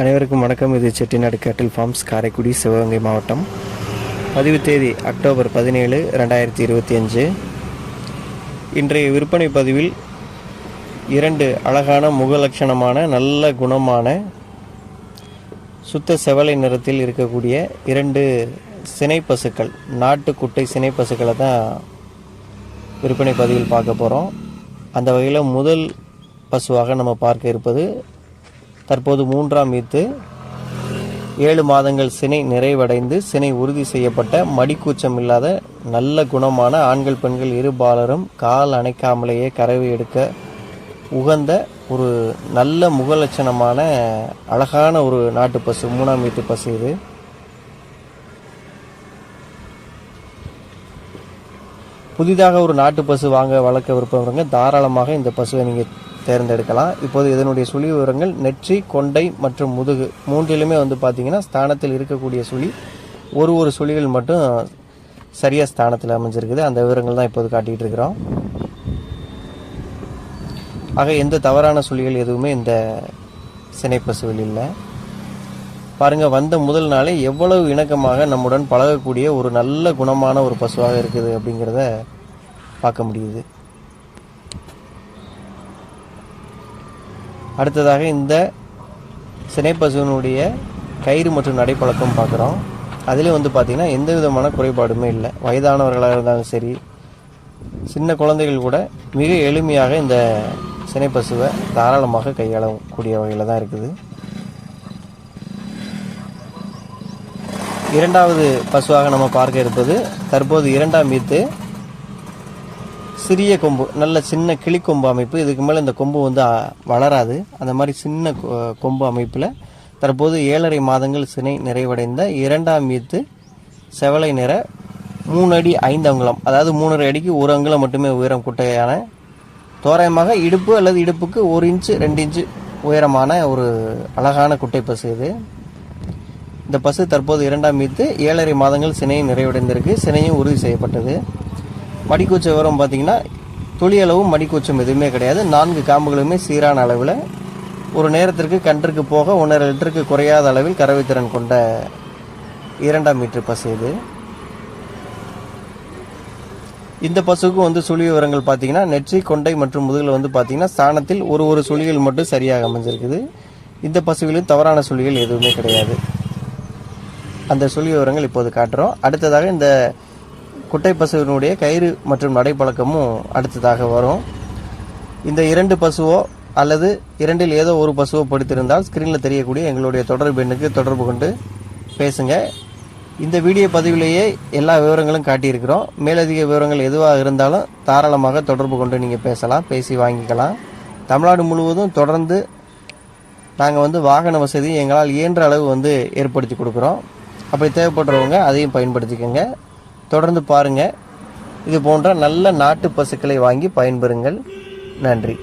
அனைவருக்கும் வணக்கம். இது செட்டிநாடு கேட்டில் ஃபார்ம்ஸ் காரைக்குடி சிவகங்கை மாவட்டம். பதிவு தேதி அக்டோபர் பதினேழு ரெண்டாயிரத்தி இருபத்தி அஞ்சு. இன்றைய விற்பனை பதிவில் இரண்டு அழகான முகலட்சணமான நல்ல குணமான சுத்த செவலை நிறத்தில் இருக்கக்கூடிய இரண்டு சினை பசுக்கள் நாட்டு குட்டை சினை பசுக்களை தான் விற்பனை பதிவில் பார்க்க போகிறோம் அந்த வகையில் முதல் பசுவாக நம்ம பார்க்க இருப்பது தற்போது மூன்றாம் ஈத்து ஏழு மாதங்கள் சினை நிறைவடைந்து சினை உறுதி செய்யப்பட்ட மடிக்கூச்சம் இல்லாத நல்ல குணமான ஆண்கள் பெண்கள் இருபாலரும் கால் அணைக்காமலேயே கறவை எடுக்க உகந்த ஒரு நல்ல முகலட்சணமான அழகான ஒரு நாட்டு பசு மூணாம் வீட்டு பசு இது. புதிதாக ஒரு நாட்டு பசு வாங்க வளர்க்க விருப்பவங்க தாராளமாக இந்த பசுவை நீங்கள் தேர்ந்தெடுக்கலாம். இப்போது இதனுடைய சுழி விவரங்கள் நெற்றி கொண்டை மற்றும் முதுகு மூன்றிலுமே வந்து பார்த்தீங்கன்னா ஸ்தானத்தில் இருக்கக்கூடிய சுழி. ஒரு ஒரு சுழிகள் மட்டும் சரியாக ஸ்தானத்தில் அமைஞ்சிருக்குது. அந்த விவரங்கள் தான் இப்போது காட்டிகிட்டு இருக்கிறோம். ஆக எந்த தவறான சுழிகள் எதுவுமே இந்த சினைப்பசுவில் இல்லை. பாருங்கள் வந்த முதல் நாளே எவ்வளவு இணக்கமாக நம்முடன் பழகக்கூடிய ஒரு நல்ல குணமான ஒரு பசுவாக இருக்குது அப்படிங்கிறத பார்க்க முடியுது. அடுத்ததாக இந்த சினைப்பசுவனுடைய கயிறு மற்றும் நடைப்பழக்கம் பார்க்குறோம். அதிலே வந்து பார்த்திங்கன்னா எந்த விதமான குறைபாடுமே இல்லை. வயதானவர்களாக இருந்தாலும் சரி சின்ன குழந்தைகள் கூட மிக எளிமையாக இந்த சினைப்பசுவை தாராளமாக கையாளக்கூடிய வகையில் தான் இருக்குது. இரண்டாவது பசுவாக நம்ம பார்க்க இருப்பது தற்போது இரண்டாம் மீத்து சிறிய கொம்பு நல்ல சின்ன கிளி கொம்பு அமைப்பு. இதுக்கு மேலே இந்த கொம்பு வந்து வளராது. அந்த மாதிரி சின்ன கொம்பு அமைப்பில் தற்போது ஏழரை மாதங்கள் சினை நிறைவடைந்த இரண்டாம் ஈத்து செவலை நிற மூணு அடி ஐந்து அங்குலம் அதாவது மூணரை அடிக்கு ஒரு அங்குலம் மட்டுமே உயரம் குட்டையான தோராயமாக இடுப்பு அல்லது இடுப்புக்கு ஒரு இன்ச்சு ரெண்டு இன்ச்சு உயரமான ஒரு அழகான குட்டை பசு இது. இந்த பசு தற்போது இரண்டாம் மீத்து ஏழரை மாதங்கள் சினையை நிறைவடைந்திருக்கு. சினையும் உறுதி செய்யப்பட்டது. மடிக்கூச்ச விவரம் பார்த்தீங்கன்னா துளி அளவும் மடிக்கூச்சம் எதுவுமே கிடையாது. நான்கு காம்புகளுமே சீரான அளவில் ஒரு நேரத்திற்கு கன்றுக்கு போக ஒன்றரை லிட்டருக்கு குறையாத அளவில் கறவைத்திறன் கொண்ட இரண்டாம் மீட்டர் பசு இது. இந்த பசுக்கும் வந்து சுழி விவரங்கள் பார்த்தீங்கன்னா நெற்றி கொண்டை மற்றும் முதுகில் வந்து பார்த்தீங்கன்னா ஸ்தானத்தில் ஒரு ஒரு சுழிகள் மட்டும் சரியாக அமைஞ்சிருக்குது. இந்த பசுவிலும் தவறான சுழிகள் எதுவுமே கிடையாது. அந்த சுழி விவரங்கள் இப்போது காட்டுறோம். அடுத்ததாக இந்த குட்டை பசுவினுடைய கயிறு மற்றும் நடைப்பழக்கமும் அடுத்ததாக வரும். இந்த இரண்டு பசுவோ அல்லது இரண்டில் ஏதோ ஒரு பசுவோ படித்திருந்தால் ஸ்க்ரீனில் தெரியக்கூடிய எங்களுடைய தொடர்பு எண்ணுக்கு தொடர்பு கொண்டு பேசுங்க. இந்த வீடியோ பதிவிலேயே எல்லா விவரங்களும் காட்டியிருக்கிறோம். மேலதிக விவரங்கள் எதுவாக இருந்தாலும் தாராளமாக தொடர்பு கொண்டு நீங்கள் பேசலாம் பேசி வாங்கிக்கலாம். தமிழ்நாடு முழுவதும் தொடர்ந்து நாங்கள் வந்து வாகன வசதி எங்களால் இயன்ற அளவு வந்து ஏற்படுத்தி கொடுக்குறோம். அப்படி தேவைப்படுறவங்க அதையும் பயன்படுத்திக்கோங்க. தொடர்ந்து பாருங்கள் இது போன்ற நல்ல நாட்டு பசுக்களை வாங்கி பயன்பெறுங்கள். நன்றி.